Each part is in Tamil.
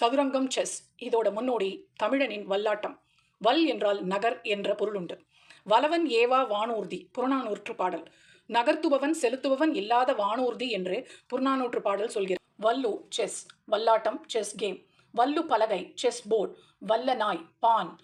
சதுரங்கம் செஸ் இதோட முன்னோடி தமிழனின் வல்லாட்டம். வல் என்றால் நகர் என்ற பொருளுண்டு. வலவன் ஏவா வானூர்தி புறநானூற்று பாடல். நகர்த்துபவன் செலுத்துபவன் இல்லாத வானூர்தி என்று புறநானூற்று பாடல் சொல்கிறது. வல்லு செஸ். வல்லாட்டம் செஸ் கேம். வல்லு பலகை செஸ் போர்டு. வல்ல நாய் பான்.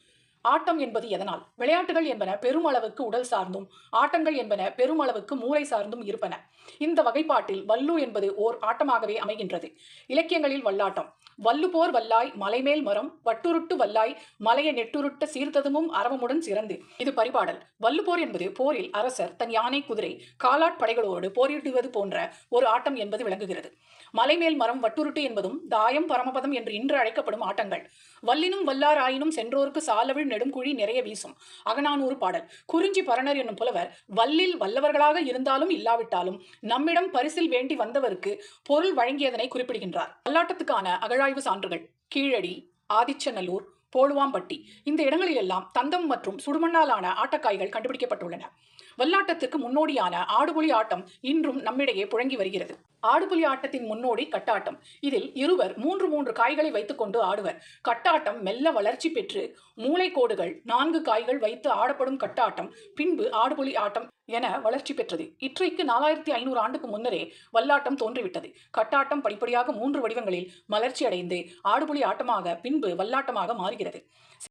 ஆட்டம் என்பது எதனால்? விளையாட்டுகள் என்பன பெருமளவுக்கு உடல் சார்ந்தும் ஆட்டங்கள் என்பன பெருமளவுக்கு மூளை சார்ந்தும் இருப்பன. இந்த வகைப்பாட்டில் வல்லு என்பது ஓர் ஆட்டமாகவே அமைகின்றது. இலக்கியங்களில் வல்லாட்டம். வல்லுபோர் வல்லாய் மலைமேல் மரம் வட்டுருட்டு வல்லாய் மலையை நெட்டுருட்ட சீர்த்ததுமும் அரவமுடன் சிறந்து. இது பரிபாடல். வல்லுபோர் என்பது போரில் அரசர் தன் யானை குதிரை காலாட் படைகளோடு போரிடுவது போன்ற ஒரு ஆட்டம் என்பது விளங்குகிறது. மலைமேல் மரம் வட்டுருட்டு என்பதும் தாயம் பரமபதம் என்று இன்று அழைக்கப்படும் ஆட்டங்கள். வல்லினும் வல்லாராயினும் சென்றோருக்கு சாலவிழ் நெடுங்குழி நிறைய வீசும். அகநானூறு பாடல். குறிஞ்சி பரணர் என்னும் புலவர் வல்லில் வல்லவர்களாக இருந்தாலும் இல்லாவிட்டாலும் நம்மிடம் பரிசில் வேண்டி வந்தவருக்கு பொருள் வழங்கியதனை குறிப்பிடுகின்றார். வல்லாட்டத்துக்கான அகழாய்வு சான்றுகள் கீழடி ஆதிச்சநல்லூர் போலுவாம்பட்டி. இந்த இடங்களிலெல்லாம் தந்தம் மற்றும் சுடுமண்ணாலான ஆட்டக்காய்கள் கண்டுபிடிக்கப்பட்டுள்ளன. வல்லாட்டத்திற்கு முன்னோடியான ஆடுபுலி ஆட்டம் இன்றும் நம்மிடையே புழங்கி வருகிறது. ஆடுபுலி ஆட்டத்தின் முன்னோடி கட்டாட்டம். இதில் இருவர் மூன்று மூன்று காய்களை வைத்துக்கொண்டு ஆடுவர். கட்டாட்டம் மெல்ல வளர்ச்சி பெற்று மூளைக்கோடுகள் நான்கு காய்கள் வைத்து ஆடப்படும் கட்டாட்டம். பின்பு ஆடுபுலி ஆட்டம் என வளர்ச்சி பெற்றது. இற்றைக்கு நாலாயிரத்தி ஐநூறு ஆண்டுக்கு முன்னரே வல்லாட்டம் தோன்றிவிட்டது. கட்டாட்டம் படிப்படியாக மூன்று வடிவங்களில் மலர்ச்சி அடைந்து ஆடுபுலி ஆட்டமாக பின்பு வல்லாட்டமாக மாறுகிறது.